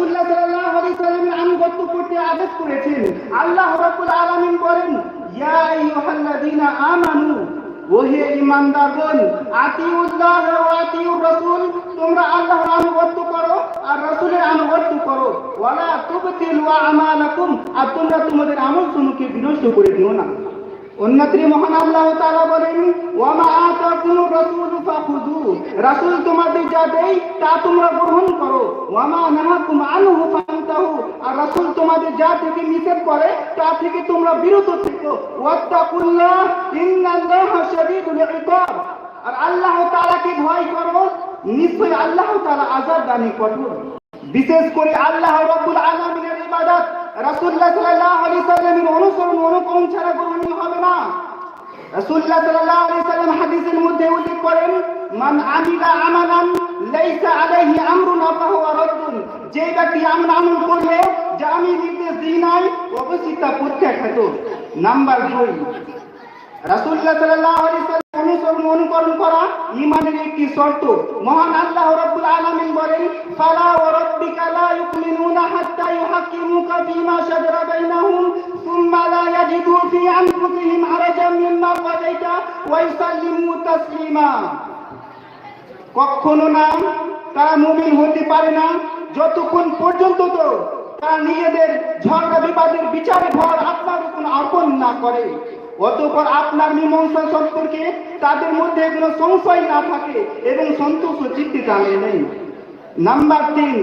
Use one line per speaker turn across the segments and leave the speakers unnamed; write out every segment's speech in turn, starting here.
রাসূলুল্লাহ সাল্লাল্লাহু আলাইহি আনুগত্য করতে আদেশ করেছেন। আল্লাহ রাব্বুল আলামিন বলেন, ইয়া আইয়ুহাল্লাযীনা আমানু, ওহে ইমানদারগণ আতিউল্লাহ ওয়া আতিউর রাসূল তোমরা আল্লাহর আনুগত্য করো আর রাসূলের আনুগত্য করো। ওয়ালা তুবতিলু আমালাকুম, আর তোমরা তোমাদের আমল সমূহকে বিনষ্ট করে দিও না। অন্যত্রে মহান আল্লাহ তাআলা বলেন, ওয়ামা আতাকুমুর রাসূলু রাসূল তোমাদের যা দেয়, তা তোমরা গ্রহণ করো। ওয়ামা নাহাকুম আনহু, ফান্তাহু। আর রাসূল তোমাদের যা থেকে নিষেধ করে, তা থেকে তোমরা বিরত থেকো। ওয়াত্তাকুল্লাহ শাদীদুল ইকাব আর আল্লাহ তাআলাকে ভয় করো, নিশ্চয়ই আল্লাহ তাআলা আযাব দানি কঠোর। বিশেষ করে আল্লাহ রাব্বুল আলামিনের ইবাদত। রাসূলুল্লাহ সাল্লাল্লাহু আলাইহি সাল্লামের অনুসরণ অনুকরণ ছাড়া গ্রহণীয় হবে না। রাসূলুল্লাহ সাল্লাল্লাহু আলাইহি সাল্লাম হাদিসের মধ্যে উল্লেখ করেন, মান আমিলা আমালান লাইসা আলাইহি আমরুনা ফাহুয়া রাদ্দুন। যে ব্যক্তি এমন আমল করবে যা আমি নির্দেশ দিই নাই, অবশ্যই তা প্রত্যাখ্যাত নাম্বার দুই, রাসূলুল্লাহ সাল্লাল্লাহু আলাইহি সাল্লাম অনুসরণ অনুকরণ করা ঈমানের একটি শর্ত। মহান আল্লাহ রাব্বুল আলামিন বলেন, ফালা ওয়া রাব্বিকা লা ইউমিনুনা হাত্তা ইউহাক্কিমুকা ফীমা শাজারা বাইনাহুম, সুম্মা লা ইয়াজিদু ফী আনফুসিহিম হারাজাম মিম্মা কাদাইতা ওয়া ইউসাল্লিমু তাসলিমা। কখনো না, তারা মুমিন হতে পারে না। যতক্ষণ পর্যন্ত তো তারা নিজেদের ঝগড়া বিবাদের বিচারে ভর আপনার উপর অর্পণ না করে। অতঃপর আপনার মীমাংসা সম্পর্কে তাদের মধ্যে কোনো সংশয় না থাকে এবং সন্তোষ ও চিত্তে টানে নেই। নাম্বার তিন,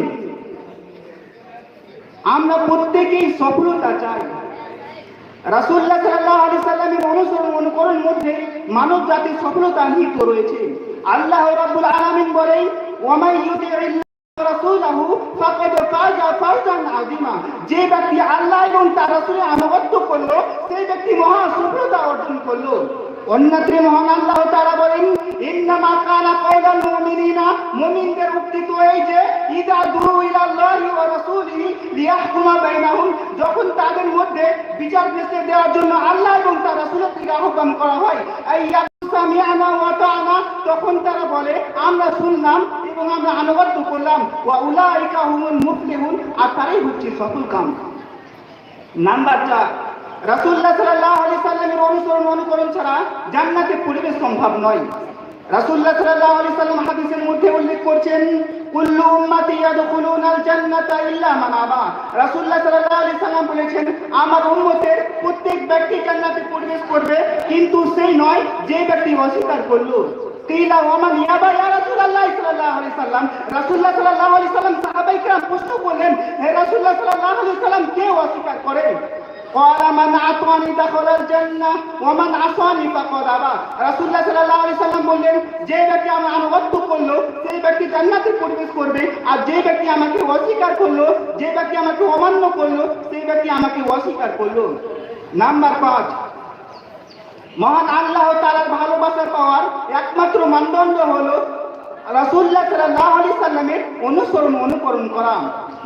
আমরা প্রত্যেকেই সফলতা চাই। রাসূলুল্লাহ সাল্লাহ আলাইহি সাল্লামের অনুসরণ অনুকরণ মধ্যে মানব জাতির সফলতা নিহিত রয়েছে। আল্লাহ রাব্বুল আলামিন বলেন ওয়ামাই যে ব্যক্তি আল্লাহ এবং তার রাসূলের আনুগত্য করল, সেই ব্যক্তি মহা সফলতা অর্জন করল। অন্যত্রে মহান আল্লাহ তাআলা বলেন, ইন্নামা কানা কাওলাল মুমিনিনা। মুমিনদের উক্তি তো এই যে, ইদা দুউ ইলাল্লাহি ওয়া রাসূলিহি লিয়াহকুমা বাইনাহুম। যখন তাদের মধ্যে বিচার বিচার দেওয়ার জন্য আল্লাহ এবং তার রাসূলের থেকে আহ্বান করা হয় এই তখন তারা বলে, আমরা শুনলাম এবং আমরা আনুগত্য করলাম। ওয়া উলাইকা হুমুল মুফলিহুন, আর তারাই হচ্ছে সফল কাম। নাম্বার চার, রাসূলুল্লাহ সাল্লাল্লাহু আলাইহি সাল্লামের অনুসরণ অনুকরণ ছাড়া জান্নাতে পরিবেশ সম্ভব নয়। রাসূলুল্লাহ সাল্লাল্লাহু আলাইহি সাল্লাম হাদিসের মধ্যে উল্লেখ কুল্লু উম্মতি ইয়াদখুলুনাল জান্নাতা ইল্লা মান আবা। রাসূলুল্লাহ সাল্লাল্লাহু আলাইহি সাল্লাম বলেছেন, আমার উম্মতের প্রত্যেক ব্যক্তি জান্নাতে প্রবেশ করবে, কিন্তু সেই নয় যে ব্যক্তি অস্বীকার করল। কিলা ইয়াবা ইয়া রাসূলুল্লাহ সাল্লাল্লাহু আলাইহি সাল্লাম রাসূলুল্লাহ সাল্লাল্লাহু আলাইহি সাল্লাম সাহাবায়ে কিরাম প্রশ্ন করলেন, হে রাসূলুল্লাহ সাল্লাল্লাহু আলাইহি সাল্লাম কে অস্বীকার করে? قال من عطاني دخل الجنة ومن عصاني فقد أبى রাসূলুল্লাহ সাল্লাল্লাহু আলাইহি সাল্লাম বললেন যে ব্যক্তি আমার আনুগত্য করলো সেই ব্যক্তি জান্নাতে প্রবেশ করবে আর যে ব্যক্তি আমাকে অস্বীকার করলো যে ব্যক্তি আমাকে অমান্য করলো সেই ব্যক্তি আমাকে অস্বীকার করলো নাম্বার পাঁচ মহান আল্লাহ তাআলার ভালোবাসা পাওয়ার একমাত্র মানদণ্ড হলো রাসূলুল্লাহ সাল্লাল্লাহু আলাইহি সাল্লামের অনুসরণ অনুকরণ করা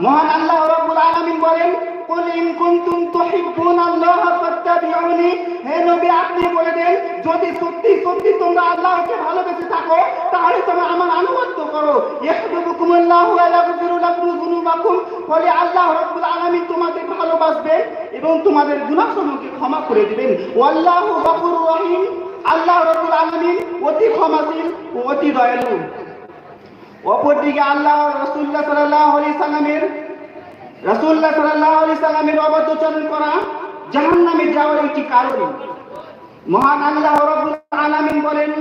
মহান আল্লাহ রাব্বুল আলামিন বলেন তুহিব্বুনাল্লাহ ফাত্তাবিউনি। হে আপনি বলে দেন, যদি সত্যি সত্যি তোমরা আল্লাহকে ভালোবেসে থাকো, তাহলে তোমরা আমার আনুগত্য করো। ইহদিবুকুমুল্লাহু ওয়া ইয়াগফিরু আল্লাহ রাব্বুল আলামিন তোমাদের ভালোবাসবে এবং তোমাদের গুনাহসমূহকে ক্ষমা করে দিবেন। ওয়াল্লাহু গফুরুর রহিম। আল্লাহ রাব্বুল আলামিন অতি ক্ষমাশীল অতি দয়ালু। অপরদিকে আল্লাহ রাসূলুল্লাহ সাল্লাল্লাহু আলাইহি রাসূলুল্লাহ সাল্লাহ আলাইহি সাল্লামের চরণ করা জাহান্নামে যাওয়ার একটি কারণ। মহান আল্লাহ রাব্বুল আলামিন বলেন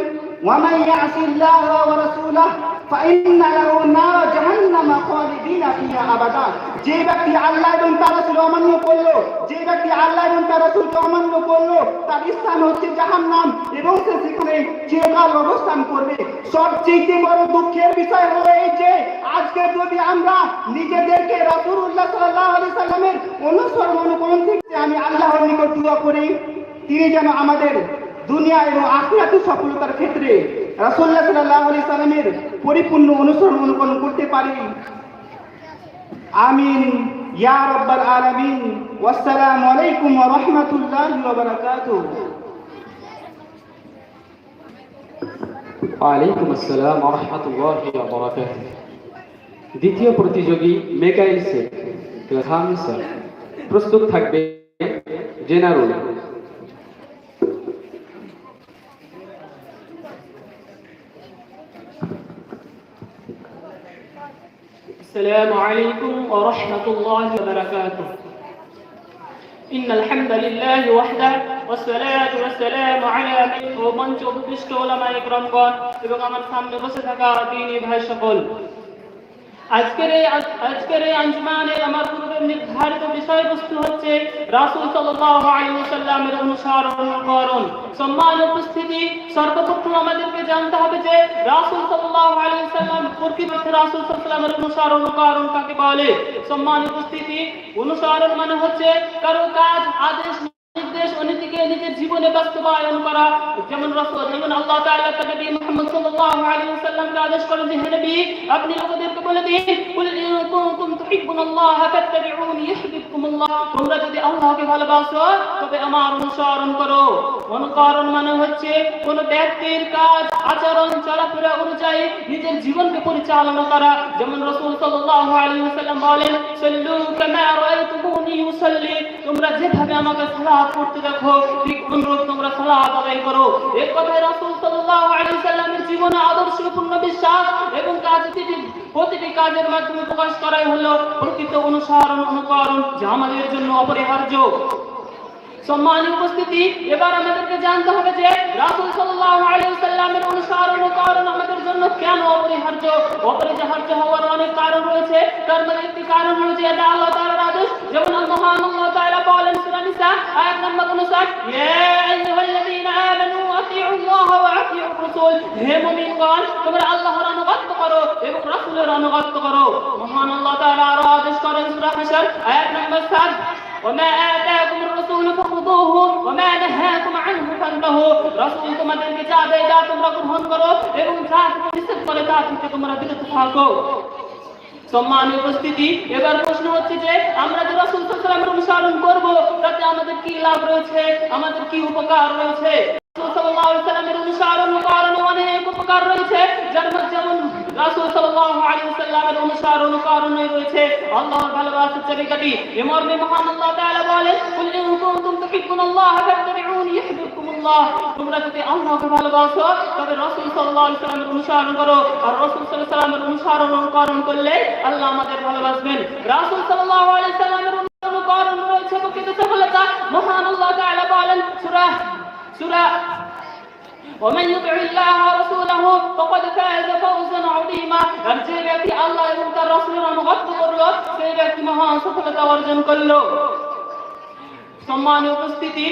ওয়া মান ইয়াসিল্লাহ ওয়া রাসূলাহু ফাইন্না লাহু নার জাহান্নাম খালিদিনা ফিহা আবাদা। যে ব্যক্তি আল্লাহ এবং তার রাসূল অমান্য করল, যে ব্যক্তি আল্লাহ এবং তার রাসূলকে অমান্য করল, তার স্থান হচ্ছে জাহান্নাম এবং সে সেখানে চিরকাল অবস্থান করবে। সবচেয়ে বড় দুঃখের বিষয় হলো এই যে, আজকে যদি আমরা নিজেদেরকে রাসূলুল্লাহ সাল্লাল্লাহু আলাইহি সাল্লামের অনুসরণ অনুকরণ থেকে আমি আল্লাহর নিকট দোয়া করি তিনি যেন আমাদের দুনিয়া এবং আখিরাতে সফলতার ক্ষেত্রে রাসূলুল্লাহ সাল্লাল্লাহু আলাইহি সাল্লামের পরিপূর্ণ অনুসরণ অনুকরণ করতে পারি। আমিন। ইয়া রাব্বাল আলামিন। ওয়াসসালামু আলাইকুম ওয়া রাহমাতুল্লাহি ওয়া বারাকাতুহু।
ওয়ালাইকুম আসসালাম ওয়া রাহমাতুল্লাহি ওয়া বারাকাতুহু। দ্বিতীয় প্রতিযোগী মেকাইল শেখ প্রস্তুত থাকবে জেনারুল।
السلام عليكم ورحمة الله وبركاته إن الحمد لله وحده والصلاة والسلام على من মঞ্চ উপবিষ্ট ওলামা ইকরামগণ এবং আমার সামনে বসে থাকা দিনী ভাই সকল আজকের এই আজকের এই আঞ্জুমানে আমার পূর্বে নির্ধারিত বিষয়বস্তু হচ্ছে রাসূল সাল্লাল্লাহু আলাইহি ওয়াসাল্লামের অনুসরণ অনুকরণ। সম্মান উপস্থিতি সর্বপ্রথম আমাদেরকে জানতে হবে যে রাসূল সাল্লাল্লাহু আলাইহি ওয়াসাল্লাম প্রকৃতপক্ষে রাসূল সাল্লাল্লাহু অনুসরণ অনুকরণ কাকে বলে? সম্মান উপস্থিতি অনুসরণ মানে হচ্ছে কারও কাজ, আদেশ নির্দেশ অনীতিকে নীতিকে নিজের জীবনে বাস্তবায়ন করা। যেমন রাসূল, যেমন আল্লাহ তাআলা তার নবী মুহাম্মদ সাল্লাল্লাহু আলাইহি ওয়াসাল্লামকে আদেশ করেন যে, হে নবী, আপনি লোকদেরকে বলে দিন, কুল ইন তুহিব্বুনাল্লাহ ফাত্তাবিউনি ইউহিব্বুকুমুল্লাহ। তোমরা যদি আল্লাহকে ভালোবাসো, তবে আমার অনুসরণ করো। অনুকরণ মানে হচ্ছে কোন ব্যক্তির কাজ আচরণ চলাফেরা অনুযায়ী নিজের জীবনকে পরিচালনা করা। যেমন রাসূল সাল্লাল্লাহু বলেন তোমরা যেভাবে আমাকে সালাত করতে দেখো, ঠিক অনুরূপ তোমরা সালাত আদায় করো। এই কথায় রাসূল সাল্লামের জীবনে আদর্শপূর্ণ বিশ্বাস এবং কাজ প্রতিটি কাজের মাধ্যমে প্রকাশ করাই হলো প্রকৃত অনুসরণ, অনুকরণ, যা আমাদের জন্য অপরিহার্য। সম্মানীয় উপস্থিতি, এবার আমাদেরকে জানতে হবে যে রাসূল সাল্লাল্লাহু আলাইহি সাল্লামের অনুসরণ ও কারণ আমাদের জন্য কেন অপরিহার্য? অপরিহার্য হওয়ার অনেক কারণ রয়েছে। তার মধ্যে একটি কারণ হলো যে এটা আল্লাহ তাআলার আদেশ। যেমন মহান আল্লাহ তাআলা বলেন সূরা নিসা, আয়াত নম্বর 59 ইয়া আইয়ুহাল্লাযীনা আমানু আতিউ আল্লাহ ওয়া আতিউ রাসূল হে মুমিনগণ, তোমরা আল্লাহর আনুগত্য করো এবং রাসূলের আনুগত্য করো। মহান আল্লাহ তাআলা আরও আদেশ করেন সূরা হাশর, আয়াত নম্বর 7 وما آتاكم الرسول فخذوه وما نهاكم عنه فانتهوا রাসূল তোমাদেরকে যা দেয় তা তোমরা গ্রহণ করো এবং যা থেকে নিষেধ করে তা থেকে তোমরা বিরত থাকো সম্মানীয় উপস্থিতি এবার প্রশ্ন হচ্ছে যে আমরা যে রাসূল সাল্লাল্লাহু আলাইহি অনুসরণ করব তাতে আমাদের কি লাভ রয়েছে আমাদের কি উপকার রয়েছে রাসূল সাল্লাল্লাহু আলাইহি সাল্লামের অনুসরণ কারণে অনেক উপকার রয়েছে যার মধ্যে যেমন রাসূল সাল্লাল্লাহু আলাইহি ওয়াসাল্লামের অনুসরণ কারণে রয়েছে আল্লাহর ভালোবাসার চাবিকাঠি। এ মর্মে মহান আল্লাহ তাআলা বলেন, কুল ইন কুনতুম তুহিব্বুনাল্লাহ ফাত্তাবিউনি ইউহিব্বুকুমুল্লাহ। তোমরা যদি আল্লাহকে ভালোবাসো, তবে রাসূল সাল্লাল্লাহু আলাইহি ওয়াসাল্লামের অনুসরণ করো। আর রাসূল সাল্লাল্লাহু আলাইহি ওয়াসাল্লামের অনুসরণ, অনুকরণ করলে আল্লাহ আমাদের ভালোবাসবেন। রাসূল সাল্লাল্লাহু আলাইহি ওয়াসাল্লামের অনুকরণ রয়েছে প্রকৃত সফলতা। মহান আল্লাহ তাআলা বলেন, সূরা সূরা ومن يطع الله ورسوله فقد فاز فوزا عظيما আর যে ব্যক্তি আল্লাহ এবং তার রাসূলের অনুগত করলো সেই ব্যক্তি মহান সফলতা অর্জন করলো সম্মানীয় উপস্থিতি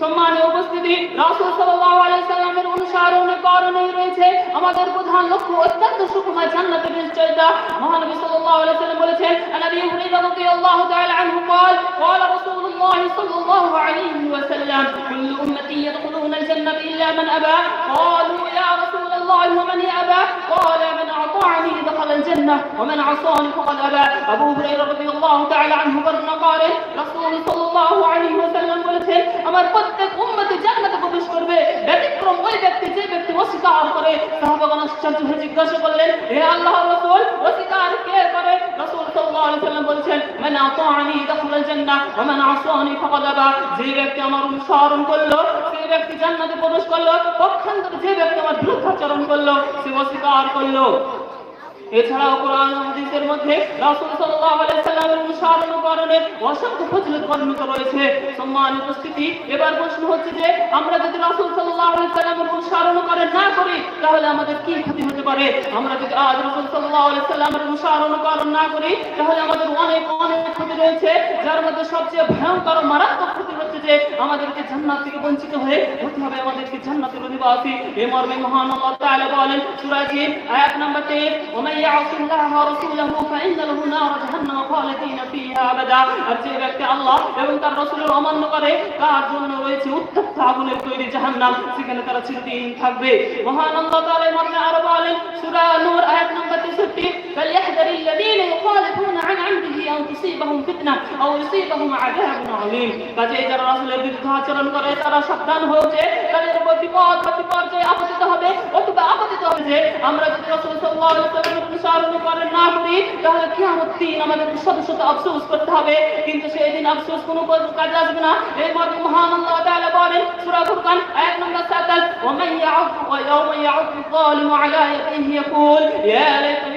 সম্মানীয় উপস্থিতি রাসূল সাল্লাল্লাহু আলাইহি সাল্লামের অনুসরণের কারণেই রয়েছে আমাদের প্রধান লক্ষ্য অত্যন্ত সুখময় জান্নাতের নিশ্চয়তা মহানবী সাল্লাল্লাহু আলাইহি সাল্লাম বলেছেন আন আবি হুরায়রা রাদিয়াল্লাহু তাআলা আনহু قال قال رسول الله صلى الله عليه وسلم كل امتي يدخلون الجنه الا من ابى قالوا يا رسول الله ومن يابى قال من اطاعني دخل الجنه ومن عصاني فقد ابى ابو هريره رضي الله تعالى عنه বর্ণনা করেন রাসূল সাল্লাল্লাহু আলাইহি ওয়াসাল্লাম বলেছেন আমার প্রত্যেক উম্মতে জান্নাতে প্রবেশ করবে ব্যতিক্রম ওই ব্যক্তি যে ব্যক্তি অস্বীকার করে সাহাবাগণ আশ্চর্য হয়ে জিজ্ঞাসা করলেন হে আল্লাহর রাসূল অস্বীকার কে করে রাসূল সাল্লাল্লাহু আলাইহি ওয়াসাল্লাম বলেছেন মান আতাআনি দাখালাল জান্নাহ ওয়া মান আসানি ফাকাদ আবা যে ব্যক্তি আমার অনুসরণ করলো সেই ব্যক্তি জান্নাতে প্রবেশ করল, পক্ষান্তরে যে ব্যক্তি আমার বিরুদ্ধাচরণ করল, সে অস্বীকার করল। এছাড়াও কোরআন হাদিসের মধ্যে রাসূল সাল্লাল্লাহু আলাইহি সাল্লামের অনুসরণ অসংখ্য ফজিলত বর্ণিত রয়েছে। সম্মান উপস্থিতি, এবার প্রশ্ন হচ্ছে যে, আমরা যদি রাসূল সাল্লাল্লাহু আলাইহি সাল্লামের অনুসরণ করে না করি, তাহলে আমাদের কি ক্ষতি হতে পারে? আমরা যদি আজ রাসূল সাল্লাল্লাহু আলাইহি সাল্লামের অনুসরণ করণ না করি, তাহলে আমাদের অনেক অনেক ক্ষতি রয়েছে, যার মধ্যে সবচেয়ে ভয়ঙ্কর মারাত্মক হচ্ছে যে আমাদেরকে জান্নাত থেকে বঞ্চিত হয়ে হতে হবে আমাদেরকে জান্নাতের অধিবাসী এ মর্মে মহান আল্লাহ তাআলা বলেন সূরা জিন আয়াত নাম্বার 23 ওমান يعص الله ورسوله فإن له نار جهنم خالدين فيها أبدا আর যে ব্যক্তি আল্লাহ এবং তার রাসূলের অমান্য করে তার জন্য রয়েছে উত্তপ্ত আগুনের তৈরি জাহান্নাম সেখানে তারা চিরদিন থাকবে মহান আল্লাহ তাআলা এর মধ্যে আরো বলেন সূরা নূর আয়াত নম্বর 63 فليحذر الذين يخالفون عن امره ان تصيبهم فتنة أو يصيبهم عذاب عليم কাজে যারা রাসূলের বিরুদ্ধে আচরণ করে তারা সাবধান হয়েছে তাদের উপর বিপদ বা বিপর্যয় আপতিত হবে অথবা আপতিত হবে যে আমরা যদি রাসূল সাল্লাল্লাহু আলাইহি ওয়াসাল্লামের অনুসরণ করে না করি তাহলে কিয়ামত দিন আমাদের শত শত আফসোস করতে হবে কিন্তু সেই দিন আফসোস কোনো কাজে আসবে না এই মর্মে মহান আল্লাহ তাআলা বলেন সূরা ফুরকান আয়াত নম্বর 27 ومن يعف ويوم يعف الظالم على يديه يقول يا ليتني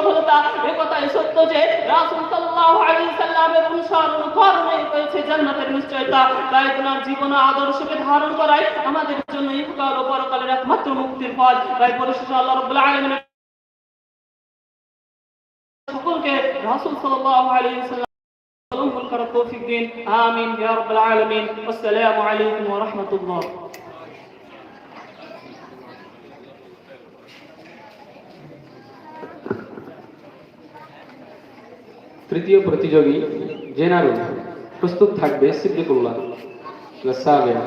সফলতা এ কথাই সত্য যে রাসুল সাল্লাহ আলী সাল্লামের অনুসরণ অনুকরণে হয়েছে জান্নাতের নিশ্চয়তা। তাই তোমার জীবন আদর্শকে ধারণ করাই আমাদের জন্য ইহকাল ও পরকালের একমাত্র মুক্তির পথ। তাই পরিশেষে আল্লাহ রবুল্লাহ আলমিনের সকলকে রাসুল সাল্লাহ আলী সাল্লাম করার তৌফিক দিন। আমিন ইয়া রাব্বুল আলামিন। আসসালামু আলাইকুম ওয়া রাহমাতুল্লাহ।
তৃতীয় প্রতিযোগী জেনারুল প্রস্তুত থাকবে সিদ্দিকুল্লাহ সাবের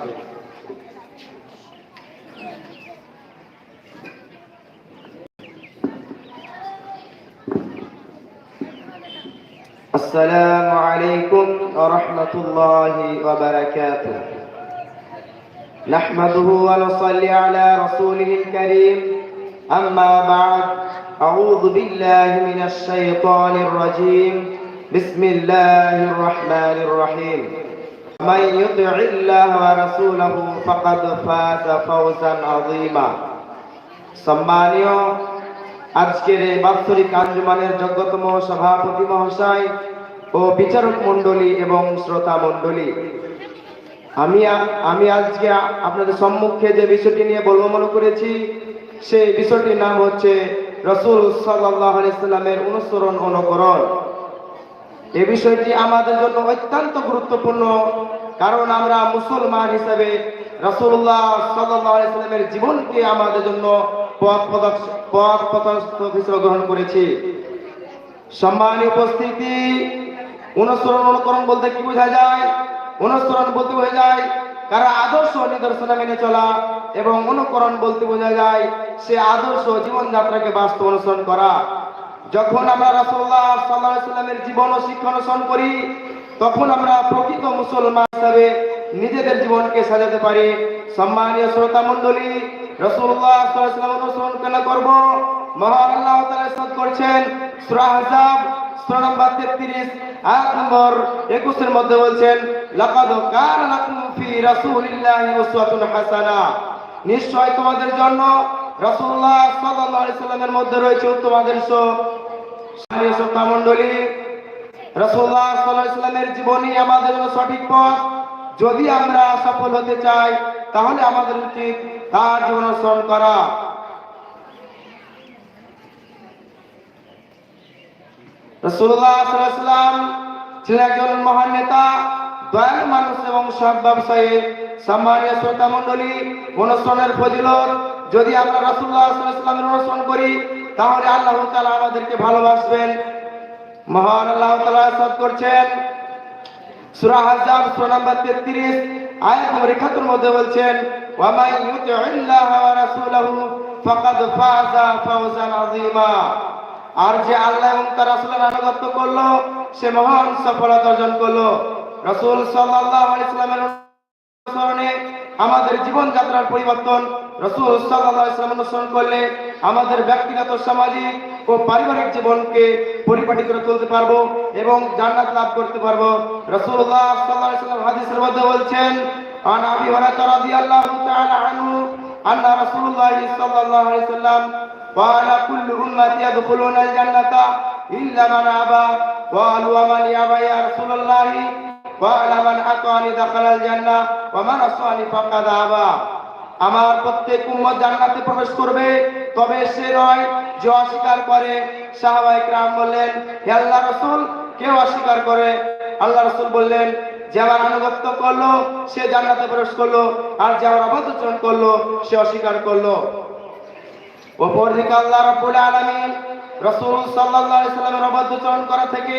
السلام عليكم ورحمة الله وبركاته نحمده ونصلي على رسوله الكريم أما بعد أعوذ بالله من الشيطان الرجيم بسم الله الرحمن الرحيم من يطع الله ورسوله فقد فاز فوزا عظيما সম্মানীয় আজকের এই বাৎসরিক আঞ্জুমানের যোগ্যতম সভাপতি মহাশয় ও বিচারক মণ্ডলী এবং শ্রোতা মণ্ডলী আমি আ- আমি আজকে আ- আপনাদের সম্মুখে যে বিষয়টি নিয়ে বলবো মনে করেছি সেই বিষয়টির নাম হচ্ছে রসুল সাল্লামের অনুসরণ অনুকরণ। এ বিষয়টি আমাদের জন্য অত্যন্ত গুরুত্বপূর্ণ, কারণ আমরা মুসলমান হিসেবে রসুল্লাহ সাল্লামের জীবনকে আমাদের জন্য গ্রহণ করেছি। সম্মানীয় উপস্থিতি, অনুসরণ অনুকরণ বলতে কি বোঝা যায়? অনুসরণ বলতে বোঝা যায় কারও আদর্শ নিদর্শন মেনে চলা এবং অনুকরণ বলতে বোঝা যায়, সে আদর্শ জীবনযাত্রাকে বাস্তব অনুসরণ করা। যখন আমরা আলাইহি সাল্লামের জীবন ও শিক্ষা অনুসরণ করি, তখন আমরা প্রকৃত মুসলমান হিসাবে নিজেদের জীবনকে সাজাতে পারি। সম্মানীয় শ্রোতা সাল্লাল্লাহু আলাইহি সাল্লাম অনুসরণ কেন করব? মহান আল্লাহ করছেন, সূরা আহজাব নম্বর 33 আয়াত নম্বর 21 মধ্যে বলছেন, লাকাদ কানা লাকুম ফি রাসূলিল্লাহি উসওয়াতুন হাসানা। তোমাদের জন্য রাসূলুল্লাহ সাল্লাল্লাহু আলাইহি মধ্যে রয়েছে উত্তম আদর্শ সম্মানীয় শ্রোতা মণ্ডলী জীবনী আমাদের সঠিক পথ। যদি আমরা সফল হতে চাই, তাহলে আমাদের উচিত তার জীবন অনুসরণ করা। সাল্লাল্লাহু ছিলেন একজন মহান নেতা, দয়ালু মানুষ এবং সৎ ব্যবসায়ী। সম্মানীয় শ্রোতা মণ্ডলী অনুসরণের ফজিলত, যদি আমরা আলাইহি সাল্লামের অনুসরণ করি, তাহলে আল্লাহ তাআলা আমাদেরকে ভালোবাসবেন। মহান আল্লাহ তাআলা সাদ করছেন। সূরা আহজাব, সূরা নাম্বার 33 আয়াত নম্বর 71 এর মধ্যে বলছেন ওয়া মান ইউতি'িল্লাহ ওয়া রাসূলাহু ফাকাদ ফাযা ফাওজান আযীমা। আর যে আল্লাহ এবং তার রাসূলের আনুগত্য করল, সে মহান সফলতা অর্জন করল। রাসূল সাল্লাল্লাহু আলাইহি সাল্লামের অনুসরণে আমাদের জীবন যাত্রার পরিবর্তন রসুল সাল্লাল্লাহু আলাইহি সাল্লাম অনুসরণ করলে আমাদের ব্যক্তিগত, সামাজিক ও পারিবারিক জীবনকে পরিপাটি করে তুলতে পারব এবং জান্নাত লাভ করতে পারব। আলাইহি সাল্লাম হাদিসের মধ্যে বলছেন, আন আবি রাদিয়াল্লাহু তাআলা আনহু, আন্না রাসূলুল্লাহ সাল্লাল্লাহু আলাইহি قال كل أمتي يدخلون الجنة إلا من أبى قالوا ومن يأبى يا رسول الله قال من أطعني دخل الجنة ومن عصاني فقد أبى আমার প্রত্যেক উম্মত জান্নাতে প্রবেশ করবে তবে সে নয় যে অস্বীকার করে সাহাবায়ে کرام বললেন হে আল্লাহ রাসূল কেউ অস্বীকার করে আল্লাহ রাসূল বললেন যে আমার আনুগত্য করলো সে জান্নাতে প্রবেশ করলো আর যে আমার অবাধ্যচরণ করলো সে অস্বীকার করলো অপরদিকে আল্লাহ রাব্বুল আলামিন রাসূল সাল্লাল্লাহু আলাইহি সাল্লামের অবাধ্যচরণ করা থেকে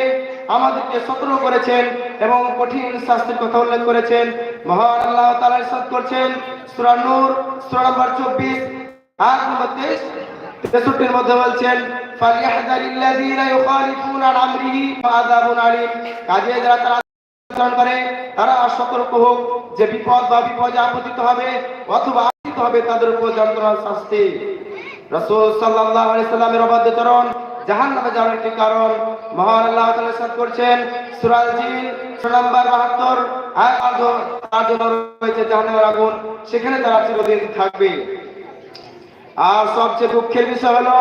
আমাদেরকে সতর্ক করেছেন এবং কঠিন শাস্তির কথা উল্লেখ করেছেন। মহান আল্লাহ তাআলা ইরশাদ করছেন। সূরা নূর, সূরা নম্বর 24 আয়াত নম্বর 23 63 এর মধ্যে বলছেন ফালিয়াহযারিল্লাযীনা ইউখালিফুনা আন আমরিহি আযাবুন আলীম। কাজে যারা তারা আচরণ করে, তারা সতর্ক হোক। যে বিপদ বা বিপদে আপতিত হবে অথবা আপতিত হবে, তাদের উপর যন্ত্রণার শাস্তি। রাসূল আলাইহি সাল্লামের অবাধ্যচরণ জাহান্নামে যাওয়ার একটি কারণ। মহান আল্লাহ তাআলা ইরশাদ করছেন সূরা জিন, সূরা নাম্বার 72 আয়াত তার জন্য রয়েছে জাহান্নামের আগুন, সেখানে তারা চিরদিন থাকবে। আর সবচেয়ে দুঃখের বিষয় হলো,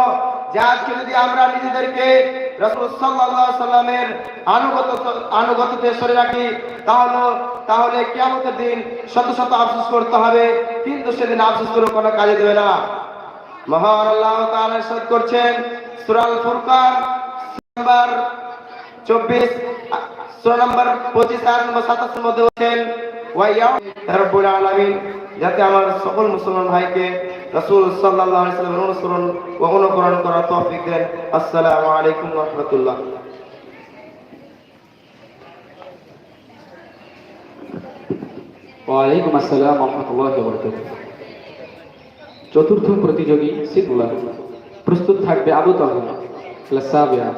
যে আজকে যদি আমরা নিজেদেরকে রাসূল সাল্লাল্লাহু আলাইহি সাল্লামের আনুগত আনুগত্যতে সরে রাখি, তাহলে তাহলে কিয়ামতের দিন শত শত আফসোস করতে হবে, কিন্তু সেদিন আফসোস করে কোনো কাজে দেবে না। মহান আল্লাহ তাআলা ইরশাদ করছেন সূরা আল ফুরকান নাম্বার 24 সূরা নাম্বার 25 আয়াত নম্বর 27 এর মধ্যে বলেন রব্বুল আলামিন যাতে আমার সকল মুসলমান ভাইকে রাসূল সাল্লাল্লাহু আলাইহি সাল্লামের অনুসরণ ও অনুকরণ করার তৌফিক দেন। আসসালামু আলাইকুম ওয়া রাহমাতুল্লাহ।
ওয়ালাইকুম আসসালাম রহমতুল্লাহ বরকাত চতুর্থ প্রতিযোগী সিকুলার প্রস্তুত থাকবে আবু তাহা সাবিয়া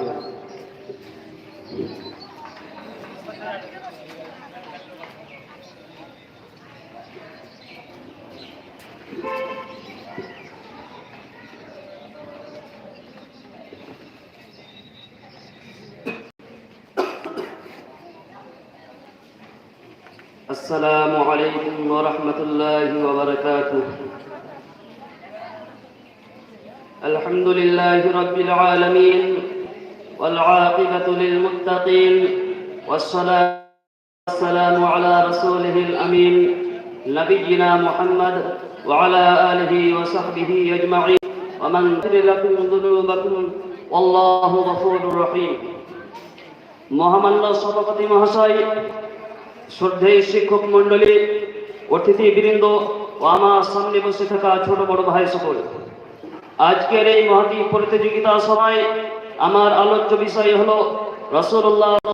السلام عليكم ورحمة الله وبركاته الحمد لله رب العالمين والعاقبة للمتقين والصلاة والسلام على رسوله الأمين نبينا محمد وعلى آله وصحبه أجمعين ومن تر لكم ذنوبكم والله غفور رحيم মহামান্য সভাপতি মহাশয় শ্রদ্ধেয় শিক্ষক মন্ডলী অতিথি বৃন্দ ও আমার সামনে বসে থাকা ছোট বড় ভাই সকল আজকের এই মহাটি প্রতিযোগিতা সভায় আমার আলোচ্য বিষয় হলো রসুল্লাহ